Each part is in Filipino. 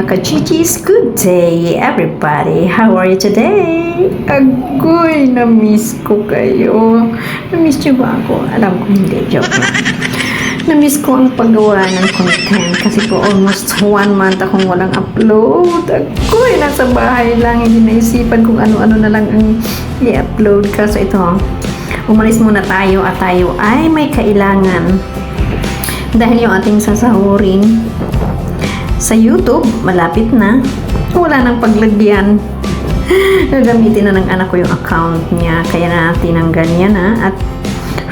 Mga kachichis! Good day everybody! How are you today? Agoy! Na-miss ko kayo. Na-miss niyo ba ako? Alam ko hindi. Joke lang. Na-miss ko ang paggawa ng content kasi po almost one month akong walang upload. Agoy! Nasa bahay lang. Hindi naisipan kung ano-ano na lang ang i-upload. Kaso ito, umalis muna tayo at tayo ay may kailangan dahil yung ating sasahurin sa YouTube, malapit na. Wala nang paglagyan. Gagamitin na ng anak ko yung account niya. Kaya na tinanggal niya na. At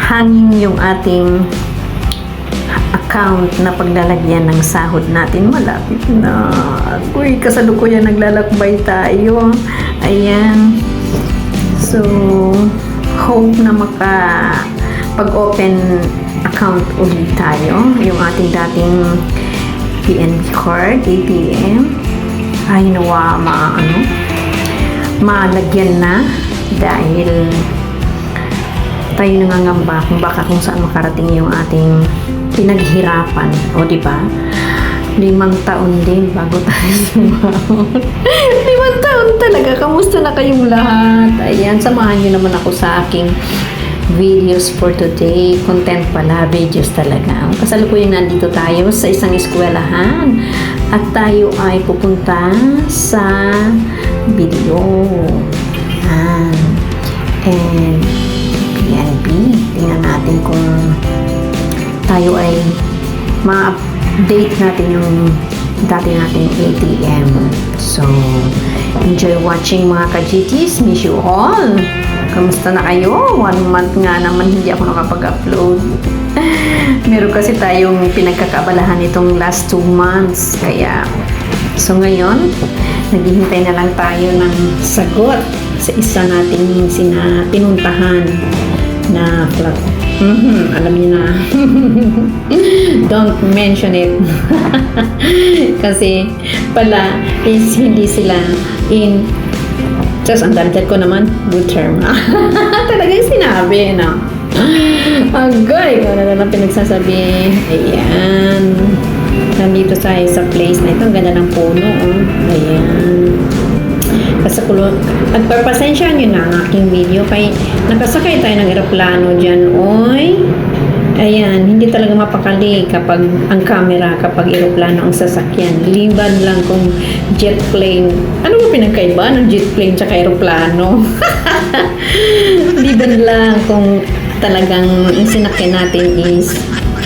hanging yung ating account na paglalagyan ng sahod natin. Malapit na. Uy, kasalukuyan naglalakbay tayo. Ayan. So, hope na maka pag-open account ulit tayo. Yung ating dating PNB card, ATM, ay nawa ma, ano, malagyan na dahil tayo nangangamba kung baka kung saan makarating yung ating pinaghirapan. O, di ba? Limang taon din bago tayo sumahod. Limang taon talaga. Kamusta na kayong lahat? Ayan, samahan nyo naman ako sa aking videos for today. Content pala, videos talaga. Kasalukuyan nandito tayo sa isang eskwelahan at tayo ay pupunta sa video. Yan. And PNB. Tingnan natin kung tayo ay ma-update natin yung dati nating ATM. So, enjoy watching mga ka-GTs. Miss you all! Kamusta na kayo? One month nga naman hindi ako nakapag-upload. Meron kasi tayong pinagkakabalahan itong last two months. Kaya, so ngayon, naghihintay na lang tayo ng sagot sa isa nating sina pinuntahan na flat. Mhm, alam niyo na. Don't mention it. Kasi pala is hindi sila in Tapos ang dagdag ko naman, good term. Talagang sinabi, no? Agay, ano na lang pinagsasabi. Ayan. Nandito tayo sa place na ito. Ang ganda ng puno, oh. Ayan. Kasi kulo, nagpapasensya nyo na ang aking video kay nakasakay tayo ng eroplano dyan, oy. Ayan, hindi talaga mapakali kapag ang camera, kapag eroplano ang sasakyan. Liban lang kung jet plane. Ano ba pinagkaiba ng jet plane tsaka eroplano? Liban lang kung talagang ang sinakyan natin is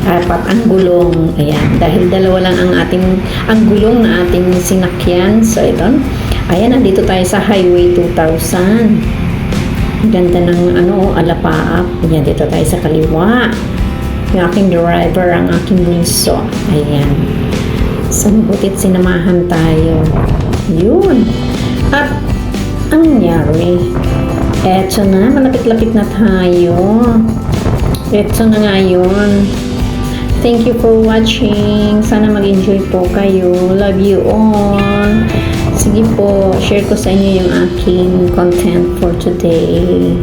apat ang gulong. Ayan, dahil dalawa lang ang ating ang gulong na ating sinakyan. So ito, ayan, nandito tayo sa Highway 2000. Ganda ng ano, alapaap. Ayan, dito tayo sa kaliwa. Yung aking driver, ang aking bunso. Ayan. So, butit sinamahan tayo. Yun. At, ang nangyari? Eto na, malapit-lapit na tayo. Eto na nga yun. Thank you for watching. Sana mag-enjoy po kayo. Love you all. Sige po, share ko sa inyo yung aking content for today.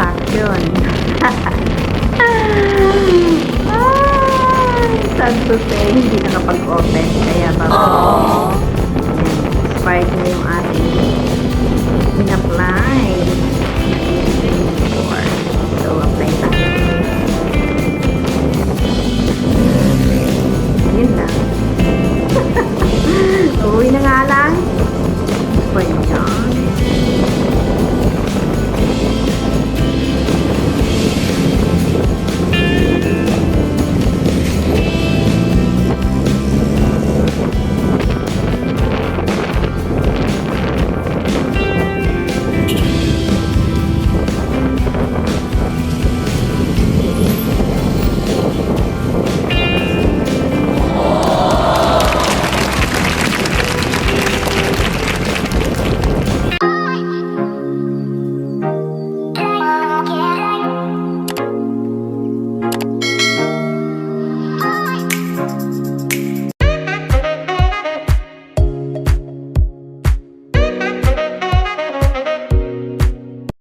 pack yun. Ay, sad to say, hindi nakapag-open. Kaya bago Aww. inspired na yung ating in-apply.